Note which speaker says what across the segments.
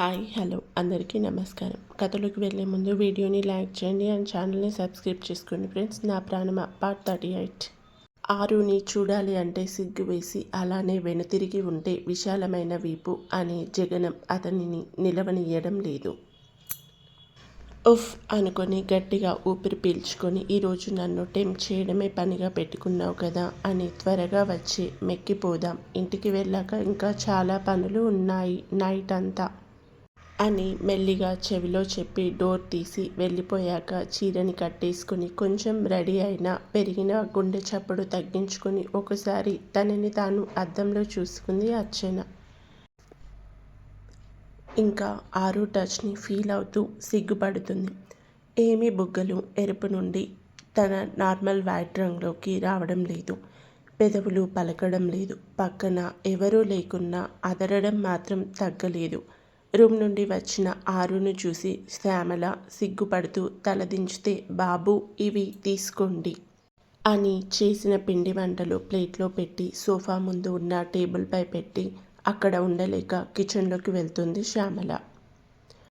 Speaker 1: Hi hello అందరికీ నమస్కారం. కథలోకి వెళ్ళే ముందు వీడియోని లైక్ చేయండి అండ్ ఛానల్ని సబ్స్క్రైబ్ చేసుకోండి ఫ్రెండ్స్. నా ప్రాణమ పార్ట్ థర్టీ ఎయిట్. ఆరుని చూడాలి అంటే సిగ్గు వేసి అలానే వెనుతిరిగి ఉంటే విశాలమైన వీపు అనే జగనం అతనిని నిలవనియడం లేదు. ఉఫ్ అనుకొని గట్టిగా ఊపిరి పీల్చుకొని ఈరోజు నన్ను టెంప్ చేయడమే పనిగా పెట్టుకున్నావు కదా అని త్వరగా వచ్చి మెక్కిపోదాం. ఇంటికి వెళ్ళాక ఇంకా చాలా పనులు ఉన్నాయి నైట్ అంతా అని మెల్లిగా చెవిలో చెప్పి డోర్ తీసి వెళ్ళిపోయాక చీరని కట్టేసుకుని కొంచెం రెడీ అయిన పెరిగిన గుండె చప్పుడు తగ్గించుకొని ఒకసారి తనని తాను అద్దంలో చూసుకుంది అర్చన. ఇంకా ఆరు టచ్ని ఫీల్ అవుతూ సిగ్గుపడుతుంది. ఏమి బుగ్గలు ఎరుపు నుండి తన నార్మల్ వైట్ రంగులోకి రావడం లేదు. పెదవులు పలకడం లేదు. పక్కన ఎవరూ లేకున్నా అదరడం మాత్రం తగ్గలేదు. రూమ్ నుండి వచ్చిన ఆరును చూసి శ్యామల సిగ్గుపడుతూ తలదించితే బాబు ఇవి తీసుకోండి అని చేసిన పిండి వంటలు ప్లేట్లో పెట్టి సోఫా ముందు ఉన్న టేబుల్పై పెట్టి అక్కడ ఉండలేక కిచెన్లోకి వెళ్తుంది శ్యామల.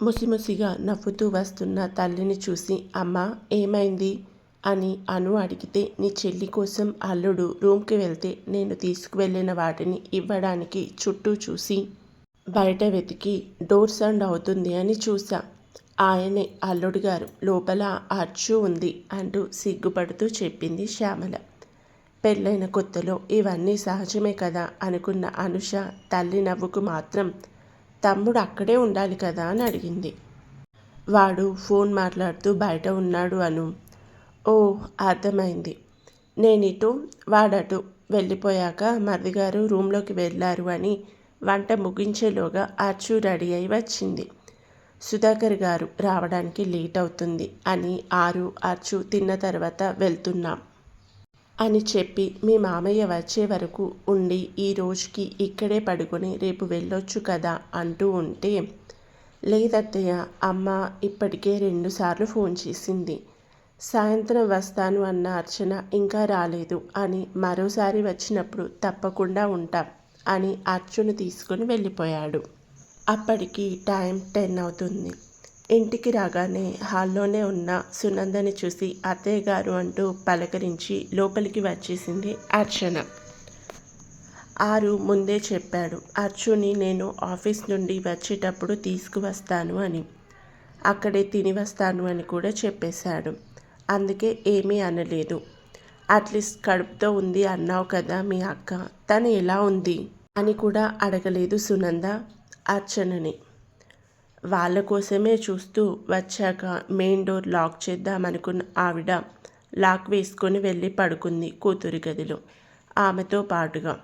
Speaker 1: ముసిముసిగా నవ్వుతూ వస్తున్న తల్లిని చూసి అమ్మ ఏమైంది? అని అను అడిగితే నీ చెల్లి కోసం అల్లుడు రూమ్కి వెళ్తే నేను తీసుకువెళ్ళిన వాటిని ఇవ్వడానికి చుట్టూ చూసి బయట వెతికి డోర్ సౌండ్ అవుతుంది అని చూసా ఆయనే అల్లుడు గారు లోపల అచ్చు ఉంది అంటూ సిగ్గుపడుతూ చెప్పింది శ్యామల. పెళ్ళైన కొత్తలో ఇవన్నీ సహజమే కదా అనుకున్న అనుష తల్లి నవ్వుకు మాత్రం తమ్ముడు అక్కడే ఉండాలి కదా అని అడిగింది. వాడు ఫోన్ మాట్లాడుతూ బయట ఉన్నాడు అను. ఓ అర్థమైంది. నేనిటు వాడటు వెళ్ళిపోయాక మరిదిగారు రూమ్లోకి వెళ్ళారు అని వంట ముగించేలోగా అచ్చు రెడీ అయి వచ్చింది. సుధాకర్ గారు రావడానికి లేట్ అవుతుంది అని ఆరు అచ్చు తిన్న తర్వాత వెళ్తున్నాం అని చెప్పి మీ మామయ్య వచ్చే వరకు ఉండి ఈ రోజుకి ఇక్కడే పడుకొని రేపు వెళ్ళొచ్చు కదా అంటూ ఉంటే లేదత్తయ్య అమ్మ ఇప్పటికే రెండుసార్లు ఫోన్ చేసింది. సాయంత్రం వస్తాను అన్న అర్చన ఇంకా రాలేదు అని మరోసారి వచ్చినప్పుడు తప్పకుండా ఉంటాం. అని అర్జును తీసుకుని వెళ్ళిపోయాడు. అప్పటికి టైం టెన్ అవుతుంది. ఇంటికి రాగానే హాల్లోనే ఉన్న సునందని చూసి అత్తయ్య గారు అంటూ పలకరించి లోపలికి వచ్చేసింది అర్చన. ఆరు ముందే చెప్పాడు అర్జుని నేను ఆఫీస్ నుండి వచ్చేటప్పుడు తీసుకువస్తాను అని. అక్కడే తిని వస్తాను అని కూడా చెప్పేశాడు. అందుకే ఏమీ అనలేదు. అట్లీస్ట్ కడుపుతో ఉంది అన్నావు కదా మీ అక్క. తను ఎలా ఉంది? అని కూడా అడగలేదు సునంద అర్చనని. వాళ్ళ కోసమే చూస్తూ వచ్చాక మెయిన్ డోర్ లాక్ చేద్దామనుకున్న ఆవిడ లాక్ వేసుకొని వెళ్ళి పడుకుంది కూతురి గదిలో. ఆమెతో పాటుగా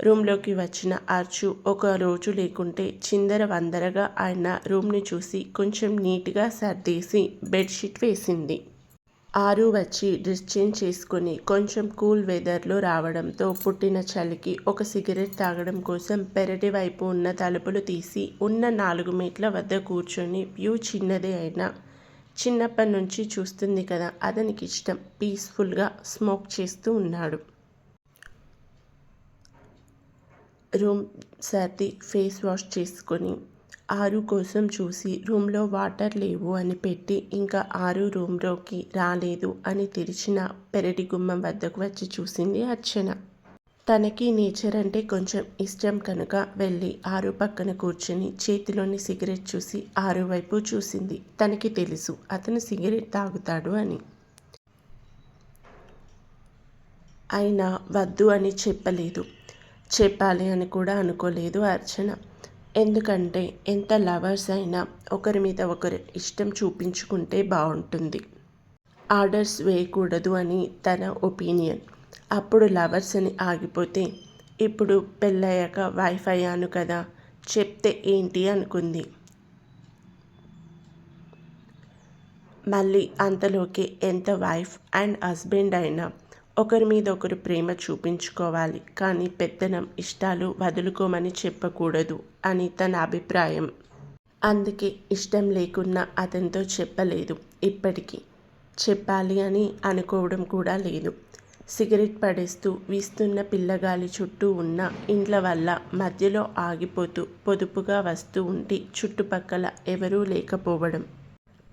Speaker 1: రూమ్లోకి వచ్చిన అర్చు ఒక రోజు లేకుంటే చిందర వందరగా ఆయన రూమ్ని చూసి కొంచెం నీట్గా సర్దేసి బెడ్షీట్ వేసింది. ఆరు వచ్చి డ్రెస్ చేసుకుని చేసుకొని కొంచెం కూల్ వెదర్లో రావడంతో పుట్టిన చలికి ఒక సిగరెట్ తాగడం కోసం పెరటి వైపు ఉన్న తలుపులు తీసి ఉన్న నాలుగు మీట్ల వద్ద కూర్చొని వ్యూ చిన్నదే అయినా చిన్నప్పటి నుంచి చూస్తుంది కదా అతనికి ఇష్టం. పీస్ఫుల్గా స్మోక్ చేస్తూ ఉన్నాడు. రూమ్ సర్ది ఫేస్ వాష్ చేసుకొని ఆరు కోసం చూసి రూమ్లో వాటర్ లేవు అని పెట్టి ఇంకా ఆరు రూమ్లోకి రాలేదు అని తెరిచిన పెరటి గుమ్మం వద్దకు వచ్చి చూసింది అర్చన. తనకి నేచర్ అంటే కొంచెం ఇష్టం కనుక వెళ్ళి ఆరు పక్కన కూర్చుని చేతిలోని సిగరెట్ చూసి ఆరు వైపు చూసింది. తనకి తెలుసు అతను సిగరెట్ తాగుతాడు అని. అయినా వద్దు అని చెప్పలేదు. చెప్పాలి అని కూడా అనుకోలేదు అర్చన. ఎందుకంటే ఎంత లవర్స్ అయినా ఒకరి మీద ఒకరు ఇష్టం చూపించుకుంటే బాగుంటుంది. ఆర్డర్స్ వేయకూడదు అని తన ఒపీనియన్. అప్పుడు లవర్స్ అని ఆగిపోతే ఇప్పుడు పెళ్ళయ్యాక వైఫ్ అయ్యాను కదా చెప్తే ఏంటి అనుకుంది. మళ్ళీ అంతలోకి ఎంత వైఫ్ అండ్ హస్బెండ్ అయినా ఒకరి మీద ఒకరు ప్రేమ చూపించుకోవాలి కానీ పెద్దనం ఇష్టాలు వదులుకోమని చెప్పకూడదు అని తన అభిప్రాయం. అందుకే ఇష్టం లేకున్నా అతనితో చెప్పలేదు ఇప్పటికీ. చెప్పాలి అని అనుకోవడం కూడా లేదు. సిగరెట్ పడేస్తూ వీస్తున్న పిల్లగాలి చుట్టూ ఉన్న ఇండ్ల వల్ల మధ్యలో ఆగిపోతూ పొదుపుగా వస్తూ ఉంటే చుట్టుపక్కల ఎవరూ లేకపోవడం.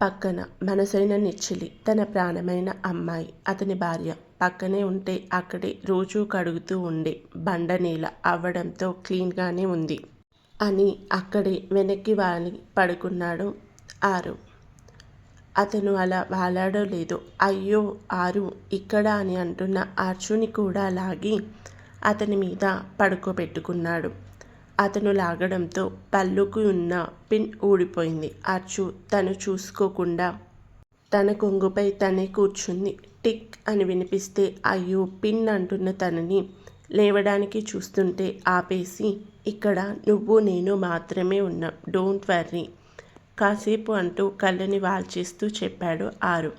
Speaker 1: పక్కన మనసైన నిచ్చిలి తన ప్రాణమైన అమ్మాయి అతని భార్య. పక్కనే ఉంటే అక్కడే రోజూ కడుగుతూ ఉండే బండ నేల అవ్వడంతో క్లీన్గానే ఉంది అని అక్కడే వెనక్కి వాలి పడుకున్నాడు ఆరు. అతను అలా వాలాడో లేదో అయ్యో ఆరు ఇక్కడ అని అంటున్న అర్జుని కూడా లాగి అతని మీద పడుకోబెట్టుకున్నాడు. అతను లాగడంతో పళ్ళుకు ఉన్న పిన్ ఊడిపోయింది. అర్చు తను చూసుకోకుండా తన కొంగుపై తనే కూర్చుంది. టిక్ అని వినిపిస్తే అయ్యో పిన్ అంటున్న తనని లేవడానికి చూస్తుంటే ఆపేసి ఇక్కడ నువ్వు నేను మాత్రమే ఉన్నాం. Don't worry. కాసేపు అంటూ కళ్ళని వాల్చేస్తూ చెప్పాడు ఆరు.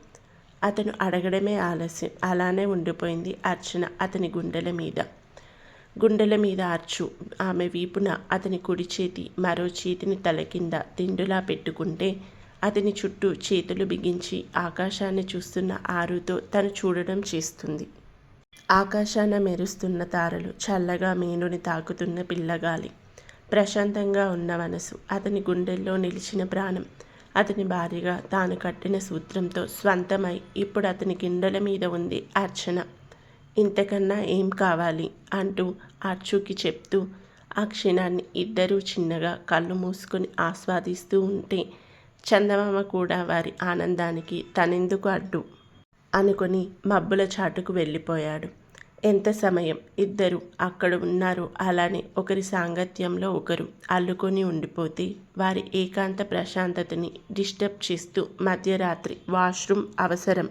Speaker 1: అతను అడగడమే ఆలస్యం. అలానే ఉండిపోయింది అర్చన అతని గుండెల మీద. గుండెల మీద అర్చు. ఆమె వీపున అతని కుడి చేతి మరో చేతిని తల కింద తిండులా పెట్టుకుంటే అతని చుట్టూ చేతులు బిగించి ఆకాశాన్ని చూస్తున్న ఆరుతో తను చూడడం చేస్తుంది. ఆకాశాన మెరుస్తున్న తారలు చల్లగా మేనుని తాకుతున్న పిల్లగాలి. ప్రశాంతంగా ఉన్న మనసు అతని గుండెల్లో నిలిచిన ప్రాణం అతని భార్యగా తాను కట్టిన సూత్రంతో స్వంతమై ఇప్పుడు అతని గిండెల మీద ఉంది అర్చన. ఇంతకన్నా ఏం కావాలి? అంటూ అర్చుకి చెప్తూ ఆ క్షణాన్ని ఇద్దరూ చిన్నగా కళ్ళు మూసుకొని ఆస్వాదిస్తూ ఉంటే చందమామ కూడా వారి ఆనందానికి తనెందుకు అడ్డు? అనుకొని మబ్బుల చాటుకు వెళ్ళిపోయాడు. ఎంత సమయం ఇద్దరు అక్కడ ఉన్నారు అలానే ఒకరి సాంగత్యంలో ఒకరు అల్లుకొని ఉండిపోతే వారి ఏకాంత ప్రశాంతతని డిస్టర్బ్ చేస్తూ మధ్యరాత్రి వాష్రూమ్ అవసరం.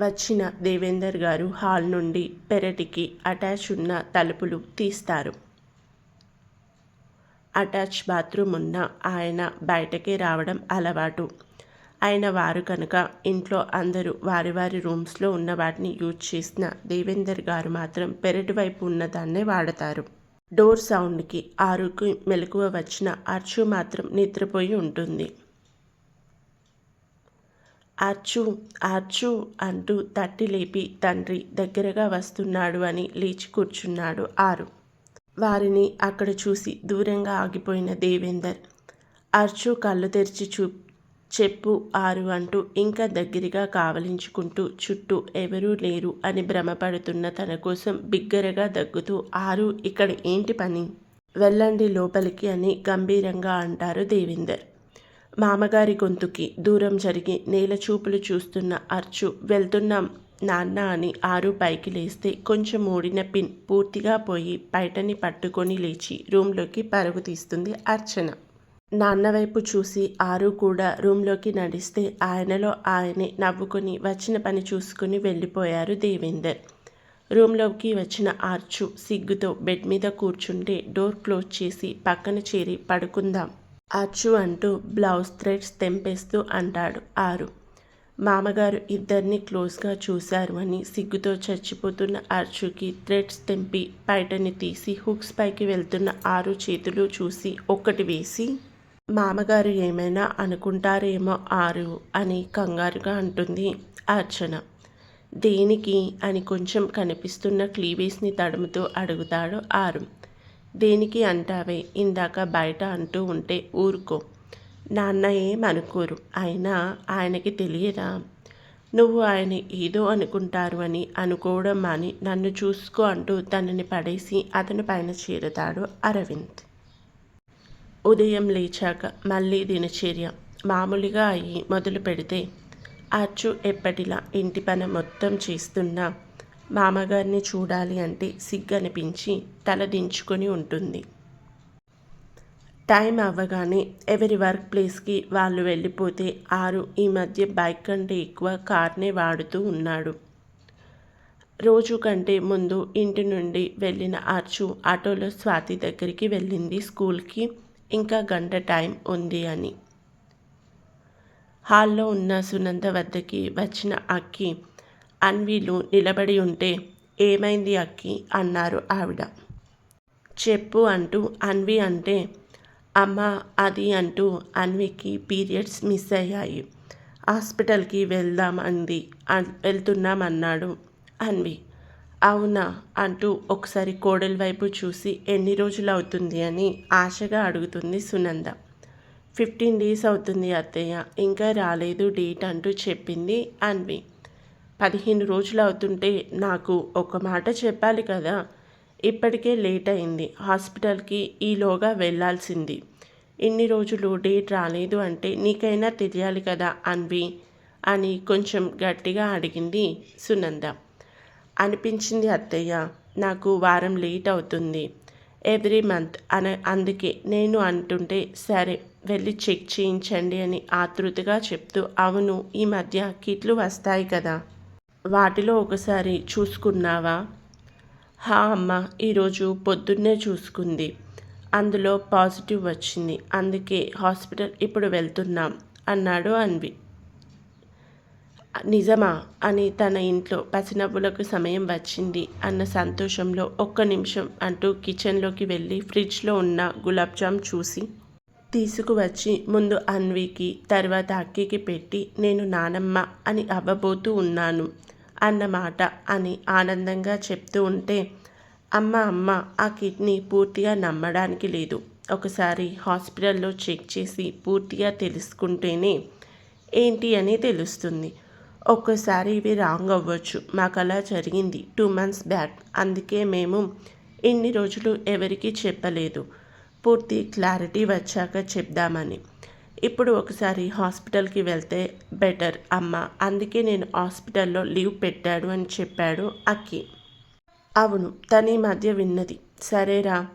Speaker 1: వచ్చిన దేవేందర్ గారు హాల్ నుండి పెరటికి అటాచ్ ఉన్న తలుపులు తీస్తారు. అటాచ్ బాత్రూమ్ ఉన్న ఆయన బయటకి రావడం అలవాటు. అయిన వారు కనుక ఇంట్లో అందరూ వారి వారి రూమ్స్లో ఉన్న వాటిని యూజ్ చేసిన దేవేందర్ గారు మాత్రం పెరటి వైపు ఉన్నదాన్నే వాడతారు. డోర్ సౌండ్కి ఆరుకు మెలకువ వచ్చిన అర్చు మాత్రం నిద్రపోయి ఉంటుంది. అర్చు అర్చు అంటూ తట్టి లేపి తండ్రి దగ్గరగా వస్తున్నాడు అని లేచి కూర్చున్నాడు ఆరు. వారిని అక్కడ చూసి దూరంగా ఆగిపోయిన దేవేందర్ అర్చు కళ్ళు తెరిచి చూ చెప్పు ఆరు అంటూ ఇంకా దగ్గరగా కావలించుకుంటూ చుట్టూ ఎవరూ లేరు అని భ్రమపడుతున్న తన కోసం బిగ్గరగా దగ్గుతూ ఆరు ఇక్కడ ఏంటి పని? వెళ్ళండి లోపలికి అని గంభీరంగా అంటారు దేవేందర్. మామగారి గొంతుకి దూరం జరిగి నేల చూపులు చూస్తున్న అర్చు వెళ్తున్నాం. నాన్న అని ఆరు పైకి లేస్తే కొంచెం ఊడిన పిన్ పూర్తిగా పోయి బయటని పట్టుకొని లేచి రూమ్లోకి పరుగు తీస్తుంది అర్చన. నాన్న వైపు చూసి ఆరు కూడా రూమ్లోకి నడిస్తే ఆయనలో ఆయనే నవ్వుకొని వచ్చిన పని చూసుకుని వెళ్ళిపోయారు దేవేందర్. రూమ్లోకి వచ్చిన ఆర్చు సిగ్గుతో బెడ్ మీద కూర్చుంటే డోర్ క్లోజ్ చేసి పక్కన చేరి పడుకుందాం. ఆర్చు అంటూ బ్లౌజ్ థ్రెడ్స్ తెంపేస్తూ అంటాడు ఆరు. మామగారు ఇద్దరిని క్లోజ్గా చూశారు అని సిగ్గుతో చచ్చిపోతున్న అర్చుకి థ్రెడ్స్ తెంపి బయటని తీసి హుక్స్ పైకి వెళ్తున్న ఆరు చేతులు చూసి ఒక్కటి వేసి మామగారు ఏమైనా అనుకుంటారేమో ఆరు అని కంగారుగా అంటుంది అర్చన. దేనికి? అని కొంచెం కనిపిస్తున్న క్లీవేస్ని తడుముతూ అడుగుతాడు ఆరు. దేనికి అంటావే? ఇందాక బయట అంటూ ఉంటే ఊరుకో. నాన్న ఏమనుకోరు అయినా ఆయనకి తెలియదా? నువ్వు ఆయన ఏదో అనుకుంటారు అని అనుకోవడం అని నన్ను చూసుకో అంటూ తనని పడేసి అతని పైన చేరుతాడు అరవింద్. ఉదయం లేచాక మళ్ళీ దినచర్య మామూలుగా అయ్యి మొదలు పెడితే అచ్చు ఎప్పటిలా ఇంటి పని మొత్తం చేస్తున్నా మామగారిని చూడాలి అంటే సిగ్గనిపించి తల దించుకొని ఉంటుంది. టైం అవ్వగానే ఎవరి వర్క్ ప్లేస్కి వాళ్ళు వెళ్ళిపోతే ఆరు ఈ మధ్య బైక్ కంటే ఎక్కువ కార్నే వాడుతూ ఉన్నాడు. రోజు కంటే ముందు ఇంటి నుండి వెళ్ళిన అర్చు ఆటోలో స్వాతి దగ్గరికి వెళ్ళింది స్కూల్కి. ఇంకా గంట టైం ఉంది అని. హాల్లో ఉన్న సునంద వద్దకి వచ్చిన అక్కి అన్వీలు నిలబడి ఉంటే ఏమైంది అక్కి? అన్నారు ఆవిడ. చెప్పు అంటూ అన్వి అంటే అమ్మ అది అంటూ అన్వికి పీరియడ్స్ మిస్ అయ్యాయి. హాస్పిటల్కి వెళ్దాం అంది వెళ్తున్నామన్నాడు అన్వి. అవునా అంటూ ఒకసారి కోడలి వైపు చూసి ఎన్ని రోజులు అవుతుంది అని ఆశగా అడుగుతుంది సునంద. ఫిఫ్టీన్ డేస్ అవుతుంది అత్తయ్య ఇంకా రాలేదు డేట్ అంటూ చెప్పింది అన్వి. పదిహేను రోజులు అవుతుంటే నాకు ఒక మాట చెప్పాలి కదా ఇప్పటికే లేట్ అయింది. హాస్పిటల్కి ఈలోగా వెళ్ళాల్సింది ఇన్ని రోజులు డేట్ రాలేదు అంటే నీకైనా తెలియాలి కదా అన్వి? అని కొంచెం గట్టిగా అడిగింది సునంద. అనిపించింది అత్తయ్య నాకు వారం లేట్ అవుతుంది. ఎవ్రీ మంత్ అన అందుకే నేను అంటుంటే సరే వెళ్ళి చెక్ చేయించండి అని ఆతృతగా చెప్తూ అవును ఈ మధ్య కిట్లు వస్తాయి కదా. వాటిలో ఒకసారి చూసుకున్నావా? హా అమ్మ ఈరోజు పొద్దున్నే చూసుకుంది. అందులో పాజిటివ్ వచ్చింది. అందుకే హాస్పిటల్ ఇప్పుడు వెళ్తున్నాం అన్నాడు అన్వి. నిజమా? అని తన ఇంట్లో పసినవ్వులకు సమయం వచ్చింది. అన్న సంతోషంలో ఒక్క నిమిషం అంటూ కిచెన్లోకి వెళ్ళి ఫ్రిడ్జ్లో ఉన్న గులాబ్ జామ్ చూసి తీసుకువచ్చి ముందు అన్వికి తర్వాత అక్కికి పెట్టి నేను నానమ్మ అని అవ్వబోతూ ఉన్నాను. అన్నమాట అని ఆనందంగా చెప్తూ ఉంటే అమ్మ అమ్మ ఆ కిడ్నీ పూర్తిగా నమ్మడానికి లేదు. ఒకసారి హాస్పిటల్లో చెక్ చేసి పూర్తిగా తెలుసుకుంటేనే ఏంటి అని తెలుస్తుంది. ఒక్కోసారి ఇవి రాంగ్ అవ్వచ్చు. మాకు అలా జరిగింది టూ మంత్స్ బ్యాక్. అందుకే మేము ఇన్ని రోజులు ఎవరికీ చెప్పలేదు. పూర్తి క్లారిటీ వచ్చాక చెప్దామని. ఇప్పుడు ఒకసారి హాస్పిటల్కి వెళ్తే బెటర్. అమ్మ అందుకే నేను హాస్పిటల్లో లీవ్ పెట్టాడు అని చెప్పాడు అక్కి. అవును తన ఈ మధ్య విన్నది. సరేరా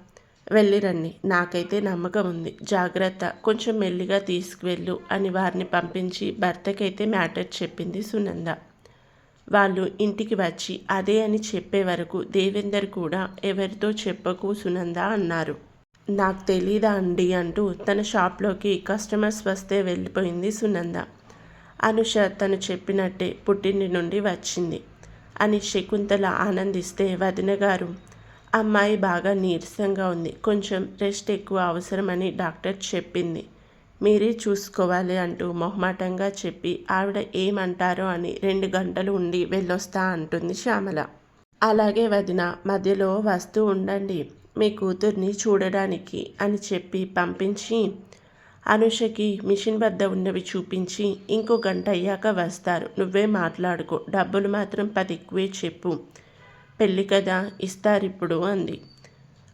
Speaker 1: వెళ్ళిరండి నాకైతే నమ్మకం ఉంది. జాగ్రత్త. కొంచెం మెల్లిగా తీసుకువెళ్ళు అని వారిని పంపించి భర్తకైతే మ్యాటర్ చెప్పింది సునంద. వాళ్ళు ఇంటికి వచ్చి అదే అని చెప్పే వరకు దేవేందర్ కూడా ఎవరితో చెప్పకు సునంద అన్నారు. నాకు తెలీదా అండి అంటూ తన షాప్లోకి కస్టమర్స్ వస్తే వెళ్ళిపోయింది సునంద. అనుష తను చెప్పినట్టే పుట్టింటి నుండి వచ్చింది. అని శకుంతల ఆనందిస్తే వదిన గారు అమ్మాయి బాగా నీరసంగా ఉంది. కొంచెం రెస్ట్ ఎక్కువ అవసరమని డాక్టర్ చెప్పింది. మీరే చూసుకోవాలి అంటూ మొహమాటంగా చెప్పి ఆవిడ ఏమంటారో అని రెండు గంటలు ఉండి వెళ్ళొస్తా అంటుంది శ్యామల. అలాగే వదిన మధ్యలో వస్తూ ఉండండి. మీ కూతుర్ని చూడడానికి అని చెప్పి పంపించి అనుషకి మిషన్ వద్ద ఉన్నవి చూపించి ఇంకో గంట అయ్యాక వస్తారు. నువ్వే మాట్లాడుకో. డబ్బులు మాత్రం పది ఎక్కువే చెప్పు. పెళ్ళి కదా ఇస్తారిప్పుడు అంది.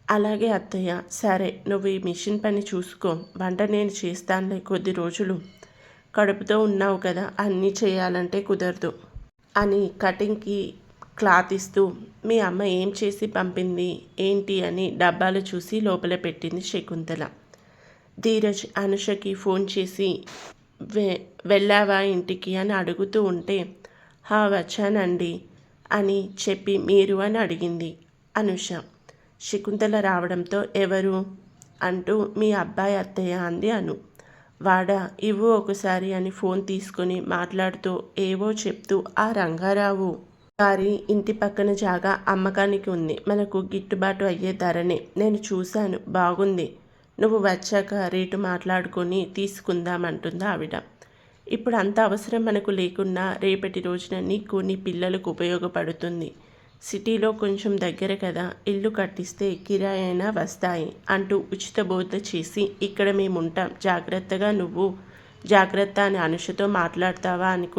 Speaker 1: అలాగే అత్తయ్య. సరే నువ్వు ఈ మిషన్ పని చూసుకో. వంట నేను చేస్తానులే కొద్ది రోజులు. కడుపుతో ఉన్నావు కదా అన్నీ చేయాలంటే కుదరదు అని కటింగ్కి క్లాత్ ఇస్తూ మీ అమ్మ ఏం చేసి పంపింది? ఏంటి? అని డబ్బాలు చూసి లోపల పెట్టింది శకుంతల. ధీరజ్ అనుషకి ఫోన్ చేసి వె వెళ్ళావా ఇంటికి? అని అడుగుతూ ఉంటే హా వచ్చానండి అని చెప్పి మీరు అని అడిగింది అనుష. శకుంతల రావడంతో ఎవరు? అంటూ మీ అబ్బాయి అత్తయ్య అంది అను. వాడా ఇవ్వు ఒకసారి అని ఫోన్ తీసుకొని మాట్లాడుతూ ఏవో చెప్తూ ఆ రంగారావు గారి ఇంటి పక్కన జాగా అమ్మకానికి ఉంది. మనకు గిట్టుబాటు అయ్యే ధరనే. నేను చూశాను. బాగుంది. నువ్వు వచ్చాక రేటు మాట్లాడుకొని తీసుకుందామంటుంది ఆవిడ. ఇప్పుడు అంత అవసరం మనకు లేకున్నా రేపటి రోజున నీకు నీ పిల్లలకు ఉపయోగపడుతుంది. సిటీలో కొంచెం దగ్గర కదా. ఇల్లు కట్టిస్తే కిరాయి అయినా వస్తాయి అంటూ ఉచిత బోధ చేసి ఇక్కడ మేము ఉంటాం జాగ్రత్తగా నువ్వు జాగ్రత్త అని అనుషతో మాట్లాడతావా అని